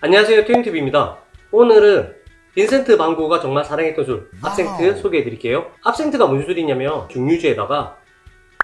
안녕하세요 트윈TV입니다. 오늘은 빈센트 방고가 정말 사랑했던 술 압생트 소개해 드릴게요. 압생트가 무슨 술이냐면 중류주에다가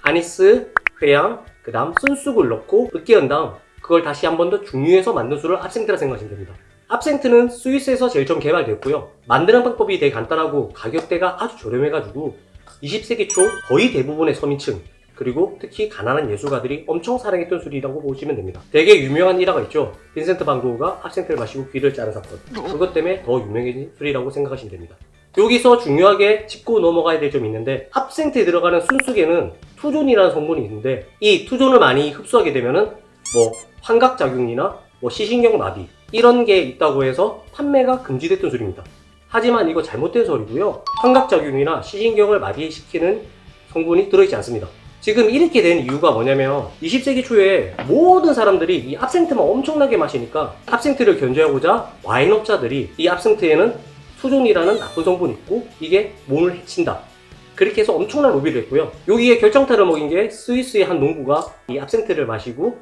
아니스, 회양, 그 다음 쓴쑥을 넣고 으깨은 다음 그걸 다시 한 번 더 중류해서 만든 술을 압생트라 생각하시면 됩니다. 압생트는 스위스에서 제일 처음 개발됐고요. 만드는 방법이 되게 간단하고 가격대가 아주 저렴해가지고 20세기 초 거의 대부분의 서민층 그리고 특히 가난한 예술가들이 엄청 사랑했던 술이라고 보시면 됩니다. 되게 유명한 일화가 있죠. 빈센트 반 고흐가 압센트를 마시고 귀를 자른 사건. 그것 때문에 더 유명해진 술이라고 생각하시면 됩니다. 여기서 중요하게 짚고 넘어가야 될 점이 있는데 압센트에 들어가는 순수계는 투존이라는 성분이 있는데 이 투존을 많이 흡수하게 되면은 뭐 환각작용이나 뭐 시신경 마비 이런 게 있다고 해서 판매가 금지됐던 술입니다. 하지만 이거 잘못된 소리고요. 환각작용이나 시신경을 마비시키는 성분이 들어있지 않습니다. 지금 이렇게 된 이유가 뭐냐면 20세기 초에 모든 사람들이 이 압센트만 엄청나게 마시니까 압센트를 견제하고자 와인업자들이 이 압센트에는 수존이라는 나쁜 성분이 있고 이게 몸을 해친다. 그렇게 해서 엄청난 로비를 했고요. 여기에 결정타를 먹인 게 스위스의 한 농부가 이 압센트를 마시고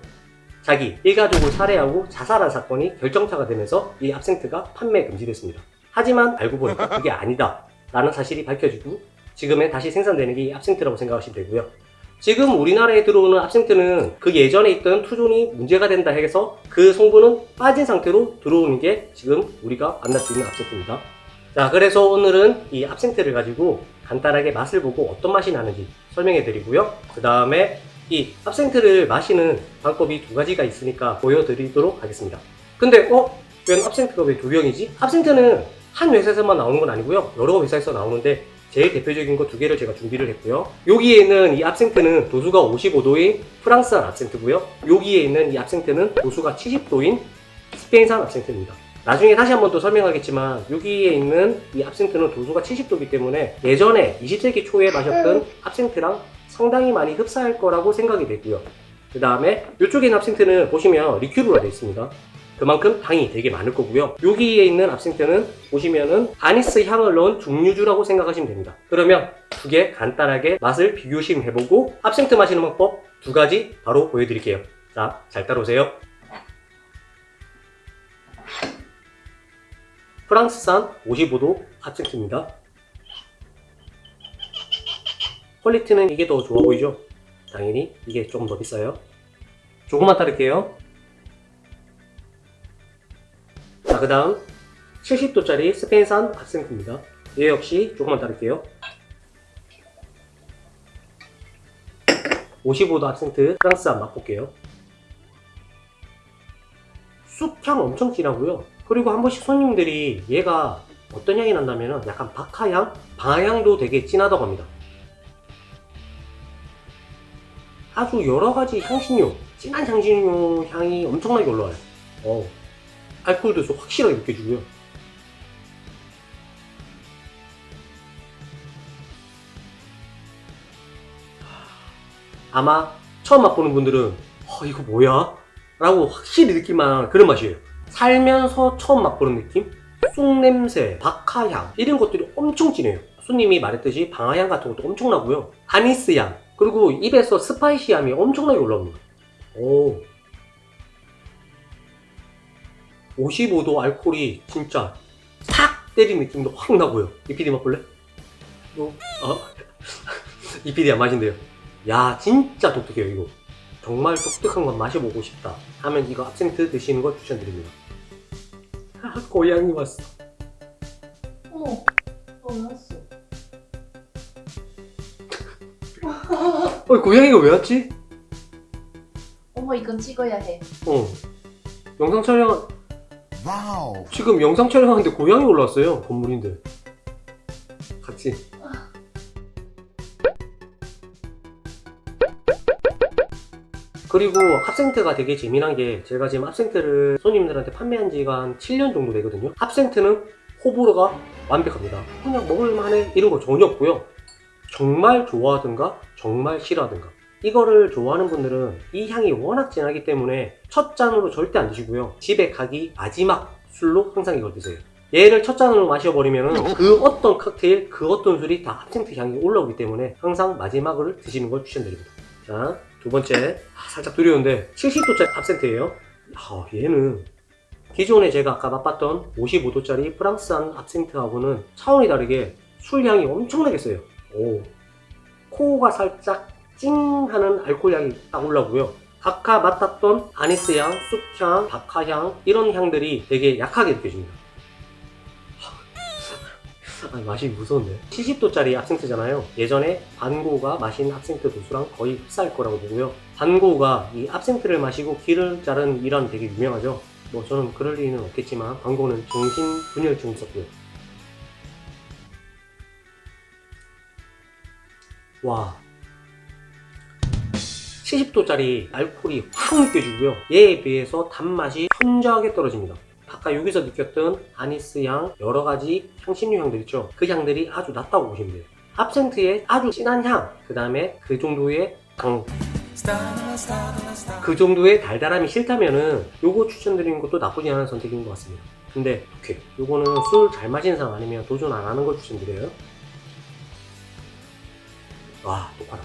자기 일가족을 살해하고 자살한 사건이 결정타가 되면서 이 압센트가 판매 금지됐습니다. 하지만 알고 보니까 그게 아니다. 라는 사실이 밝혀지고 지금은 다시 생산되는 게이 압센트라고 생각하시면 되고요. 지금 우리나라에 들어오는 압센트는 그 예전에 있던 투존이 문제가 된다 해서 그 성분은 빠진 상태로 들어오는 게 지금 우리가 만날 수 있는 압센트입니다. 자, 그래서 오늘은 이 압센트를 가지고 간단하게 맛을 보고 어떤 맛이 나는지 설명해 드리고요. 그 다음에 이 압센트를 마시는 방법이 두 가지가 있으니까 보여드리도록 하겠습니다. 근데, 어? 웬 압센트가 왜 두 병이지? 압센트는 한 회사에서만 나오는 건 아니고요. 여러 회사에서 나오는데 제일 대표적인 거 두 개를 제가 준비를 했고요. 여기에 있는 이 압센트는 도수가 55도인 프랑스산 압센트고요. 여기에 있는 이 압센트는 도수가 70도인 스페인산 압센트입니다. 나중에 다시 한 번 더 설명하겠지만 여기에 있는 이 압센트는 도수가 70도이기 때문에 예전에 20세기 초에 마셨던 압센트랑 상당히 많이 흡사할 거라고 생각이 되고요. 그 다음에 이쪽에 있는 압센트는 보시면 리큐르가 되어 있습니다. 그만큼 당이 되게 많을 거고요. 여기에 있는 압센트는 보시면은 아니스 향을 넣은 중류주라고 생각하시면 됩니다. 그러면 두 개 간단하게 맛을 비교 시음해보고 압센트 마시는 방법 두 가지 바로 보여드릴게요. 자, 잘 따라오세요. 프랑스산 55도 압센트입니다. 퀄리티는 이게 더 좋아 보이죠? 당연히 이게 조금 더 비싸요. 조금만 따를게요. 자, 그 다음 70도짜리 스페인산 압센트입니다. 얘 역시 조금만 따를게요. 55도 압센트 프랑스산 맛볼게요. 쑥향 엄청 진하고요. 그리고 한 번씩 손님들이 얘가 어떤 향이 난다면 약간 박하향? 방향도 되게 진하다고 합니다. 아주 여러 가지 향신료, 진한 향신료 향이 엄청나게 올라와요. 어, 알코올 도수 확실하게 느껴지고요. 아마 처음 맛보는 분들은 어, 이거 뭐야? 라고 확실히 느낄만한 그런 맛이에요. 살면서 처음 맛보는 느낌? 쑥 냄새, 박하향 이런 것들이 엄청 진해요. 손님이 말했듯이 방아향 같은 것도 엄청나고요. 아니스 향 그리고 입에서 스파이시함이 엄청나게 올라옵니다. 오. 55도 알코올이 진짜 탁 때린 느낌도 확 나고요. 이 PD 맛볼래? 어? 어? 이 PD 안 마신대요. 야 진짜 독특해요 이거. 정말 독특한 건 마셔보고 싶다 하면 이거 압센트 드시는 거 추천드립니다. 아, 고양이 왔어. 어머, 어, 왔어. 어, 고양이가 왜 왔지? 어머, 이건 찍어야 해. 어. 영상 촬영, 와우. 지금 영상 촬영하는데 고양이 올라왔어요. 건물인데. 같이. 그리고 합센트가 되게 재미난 게 제가 지금 합센트를 손님들한테 판매한 지가 한 7년 정도 되거든요. 합센트는 호불호가 완벽합니다. 그냥 먹을만해 이런 거 전혀 없고요. 정말 좋아하든가 정말 싫어하든가 이거를 좋아하는 분들은 이 향이 워낙 진하기 때문에 첫 잔으로 절대 안 드시고요. 집에 가기 마지막 술로 항상 이걸 드세요. 얘를 첫 잔으로 마셔버리면 그 어떤 칵테일, 그 어떤 술이 다 합센트 향이 올라오기 때문에 항상 마지막을 드시는 걸 추천드립니다. 자, 두 번째. 아, 살짝 두려운데 70도짜리 합센트예요. 아, 얘는 기존에 제가 아까 맛봤던 55도짜리 프랑스산 압센트하고는 차원이 다르게 술향이 엄청나게 세요. 오. 코가 살짝 찡하는 알코올 향이 딱 올라오고요. 아까 맡았던 아니스 향, 쑥향, 박하향 이런 향들이 되게 약하게 느껴집니다. 아, 맛이 무서운데. 70도짜리 압센트잖아요. 예전에 반고가 마신 압센트 도수랑 거의 흡사할 거라고 보고요. 반고가 이 압센트를 마시고 기를 자른 일환 되게 유명하죠. 뭐 저는 그럴 리는 없겠지만 반고는 정신분열증 있었고요. 와. 70도짜리 알코올이 확 느껴지고요. 얘에 비해서 단맛이 현저하게 떨어집니다. 아까 여기서 느꼈던 아니스 향, 여러 가지 향신료 향들 있죠. 그 향들이 아주 낮다고 보시면 돼요. 합센트의 아주 진한 향, 그 다음에 그 정도의 강, 그 정도의 달달함이 싫다면은 요거 추천드리는 것도 나쁘지 않은 선택인 것 같습니다. 근데 오케이 요거는 술 잘 마시는 사람 아니면 도전 안 하는 걸 추천드려요. 와 똑바라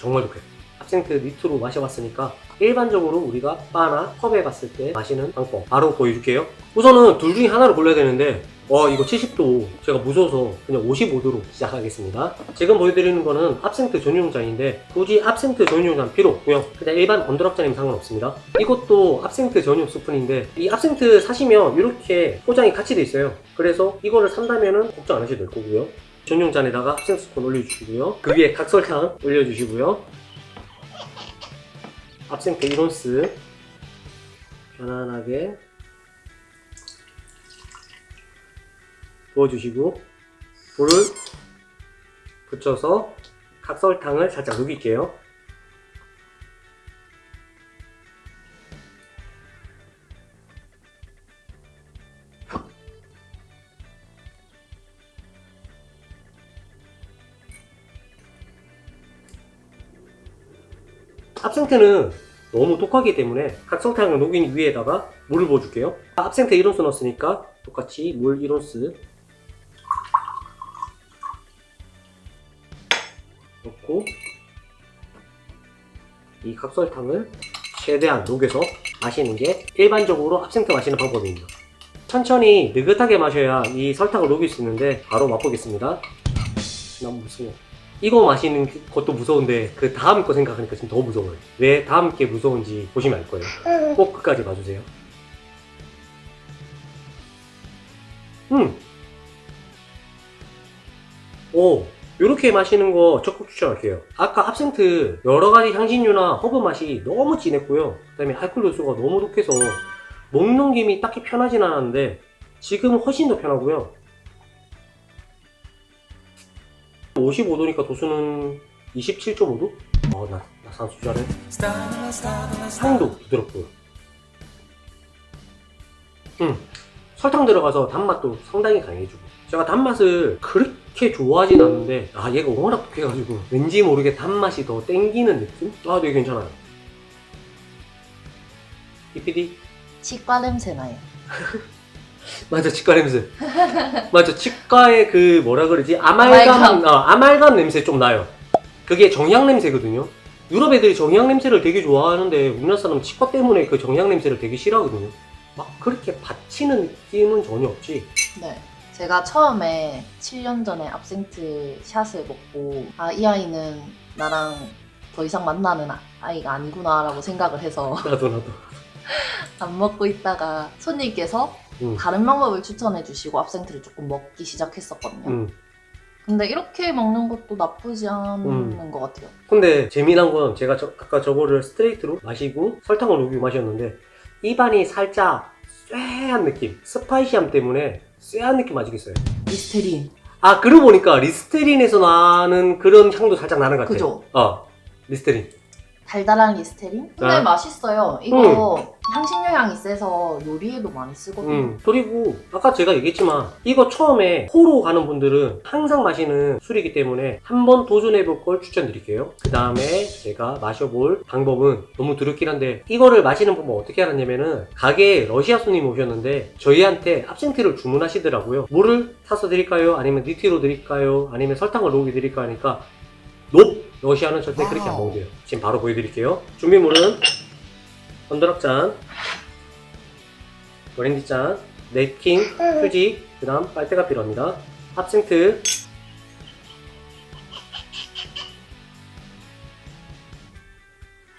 정말 독해. 합생트 니트로 마셔봤으니까 일반적으로 우리가 바나 펍에 갔을 때 마시는 방법 바로 보여줄게요. 우선은 둘 중에 하나를 골라야 되는데 와 이거 70도 제가 무서워서 그냥 55도로 시작하겠습니다. 지금 보여드리는 거는 압센트 전용 잔인데 굳이 압센트 전용 잔 필요 없고요. 그냥 일반 언더락 잔이면 상관없습니다. 이것도 압센트 전용 스푼인데 이 압센트 사시면 이렇게 포장이 같이 돼 있어요. 그래서 이거를 산다면은 걱정 안 하셔도 될 거고요. 전용 잔에다가 압센트 스푼 올려주시고요. 그 위에 각설탕 올려주시고요. 압센트 1온스 편안하게 부어주시고 불을 붙여서 각설탕을 살짝 녹일게요. 압센트는 너무 독하기 때문에 각설탕을 녹인 위에다가 물을 부어줄게요. 압센트 1온스 넣었으니까 똑같이 물 1온스 넣고 이 각설탕을 최대한 녹여서 마시는 게 일반적으로 압센트 마시는 방법입니다. 천천히 느긋하게 마셔야 이 설탕을 녹일 수 있는데 바로 맛보겠습니다. 너무 무서워. 이거 마시는 것도 무서운데 그 다음 거 생각하니까 지금 더 무서워요. 왜 다음 게 무서운지 보시면 알 거예요. 꼭 끝까지 봐주세요. 음. 오, 이렇게 마시는 거 적극 추천할게요. 아까 압센트 여러 가지 향신료나 허브 맛이 너무 진했고요. 그다음에 알코올 도수가 너무 독해서 목 넘김이 딱히 편하진 않았는데 지금은 훨씬 더 편하고요. 55도니까 도수는 27.5도? 어, 나, 나 산수 잘해. 향도 부드럽고요. 음, 설탕 들어가서 단맛도 상당히 강해지고. 제가 단맛을 그렇게 좋아하진 않는데, 아, 얘가 워낙 독해가지고, 왠지 모르게 단맛이 더 땡기는 느낌? 아, 되게 괜찮아요. 이 PD? 치과 냄새 나요. 맞아, 치과 냄새. 맞아, 치과의 그, 뭐라 그러지? 아말감, 아말감. 어, 아말감 냄새 좀 나요. 그게 정향 냄새거든요. 유럽 애들이 정향 냄새를 되게 좋아하는데, 우리나라 사람은 치과 때문에 그 정향 냄새를 되게 싫어하거든요. 막 그렇게 받치는 느낌은 전혀 없지. 네. 제가 처음에 7년 전에 압센트 샷을 먹고 아 이 아이는 나랑 더 이상 만나는 아- 아이가 아니구나라고 생각을 해서 나도, 나도. 안 먹고 있다가 손님께서 음. 다른 방법을 추천해 주시고 압센트를 조금 먹기 시작했었거든요. 음. 근데 이렇게 먹는 것도 나쁘지 않은 음. 것 같아요. 근데 재미난 건 제가 저- 아까 저거를 스트레이트로 마시고 설탕을 녹이고 마셨는데 입안이 살짝 쇠한 느낌, 스파이시함 때문에 쇠한 느낌 아시겠어요? 미스테린. 아, 그러고 보니까 리스테린에서 나는 그런 향도 살짝 나는 것 같아요. 그죠? 어, 리스테린. 달달한 리스테린? 근데 아. 맛있어요. 이거 향신료 향이 세서 요리에도 많이 쓰거든요. 음, 그리고 아까 제가 얘기했지만 이거 처음에 코로 가는 분들은 항상 마시는 술이기 때문에 한번 도전해볼 걸 추천드릴게요. 그 다음에 제가 마셔볼 방법은 너무 두렵긴 한데 이거를 마시는 방법 어떻게 알았냐면은 가게에 러시아 손님 오셨는데 저희한테 압센트를 주문하시더라고요. 물을 타서 드릴까요? 아니면 니티로 드릴까요? 아니면 설탕을 녹이 드릴까요? 하니까 높! 러시아는 절대 그렇게 안. 먹는데요. 지금 바로 보여드릴게요. 준비물은 언더락잔, 브랜디잔, 냅킨, 휴지, 그 다음 빨대가 필요합니다. 합생트,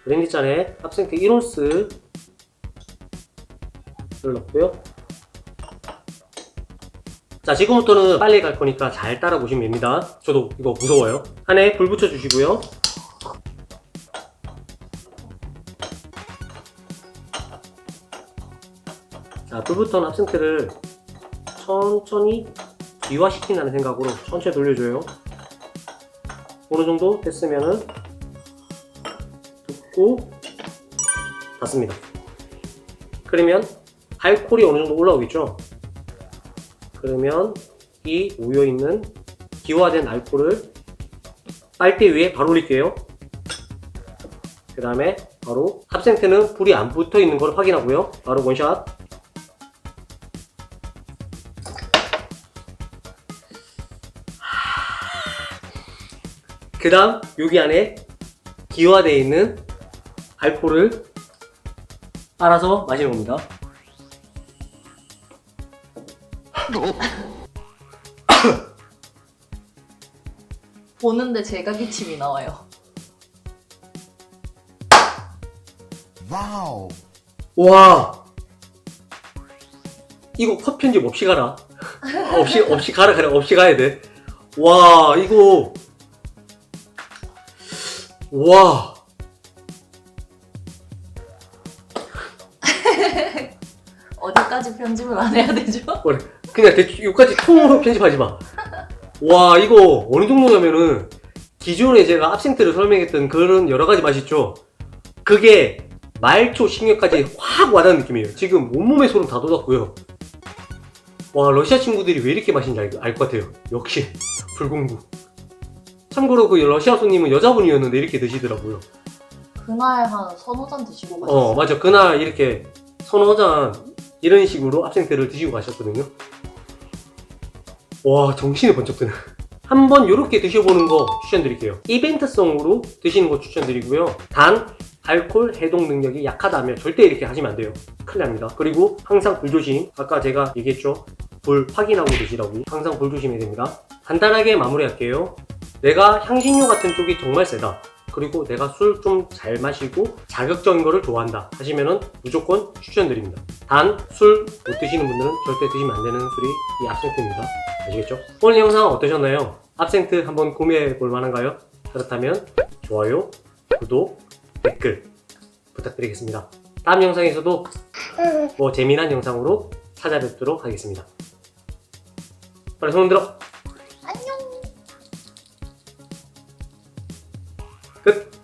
브랜디잔에 합생트 1온스를 넣고요. 자, 지금부터는 빨리 갈 거니까 잘 따라 보시면 됩니다. 저도 이거 무서워요. 안에 불 붙여 주시고요. 불부터는 합생트를 천천히 기화시킨다는 생각으로 천천히 돌려줘요. 어느 정도 됐으면은 붓고 닫습니다. 그러면 알코올이 어느 정도 올라오겠죠? 그러면 이 우여있는 기화된 알코올을 빨대 위에 바로 올릴게요. 그 다음에 바로 합생트는 불이 안 붙어 있는 걸 확인하고요. 바로 원샷. 그 다음 여기 안에 기화되어 있는 알코올을 알아서 마시는 겁니다. 보는데 제가 기침이 나와요. 와우. 와 이거 컷 편집 없이 가라 없이 없이 가라 그래 없이 가야 돼 와 이거 와. 어디까지 편집을 안 해야 되죠? 그냥 대충 여기까지 통으로 편집하지 마 와 이거 어느 정도냐면은 기존에 제가 압생트를 설명했던 그런 여러 가지 맛 있죠? 그게 말초 식욕까지 확 와닿는 느낌이에요. 지금 온몸에 소름 다 돋았고요. 와 러시아 친구들이 왜 이렇게 마신지 알 것 같아요. 역시 불공구 참고로 그 러시아 손님은 여자분이었는데 이렇게 드시더라고요. 그날 한 서너 잔 드시고 가셨어요. 어 맞아. 그날 이렇게 서너 잔 이런 식으로 압생트를 드시고 가셨거든요. 와 정신이 번쩍 드네. 한번 이렇게 드셔보는 거 추천드릴게요. 이벤트성으로 드시는 거 추천드리고요. 단 알코올 해독 능력이 약하다면 절대 이렇게 하시면 안 돼요. 큰일 납니다. 그리고 항상 불조심. 아까 제가 얘기했죠? 불 확인하고 드시라고. 항상 불 조심해야 됩니다. 간단하게 마무리할게요 내가 향신료 같은 쪽이 정말 세다 그리고 내가 술 좀 잘 마시고 자극적인 거를 좋아한다 하시면은 무조건 추천드립니다. 단 술 못 드시는 분들은 절대 드시면 안 되는 술이 이 압센트입니다. 아시겠죠? 오늘 영상 어떠셨나요? 압센트 한번 구매해 볼 만한가요? 그렇다면 좋아요, 구독, 댓글 부탁드리겠습니다. 다음 영상에서도 뭐 재미난 영상으로 찾아뵙도록 하겠습니다. 빨리 손 들어.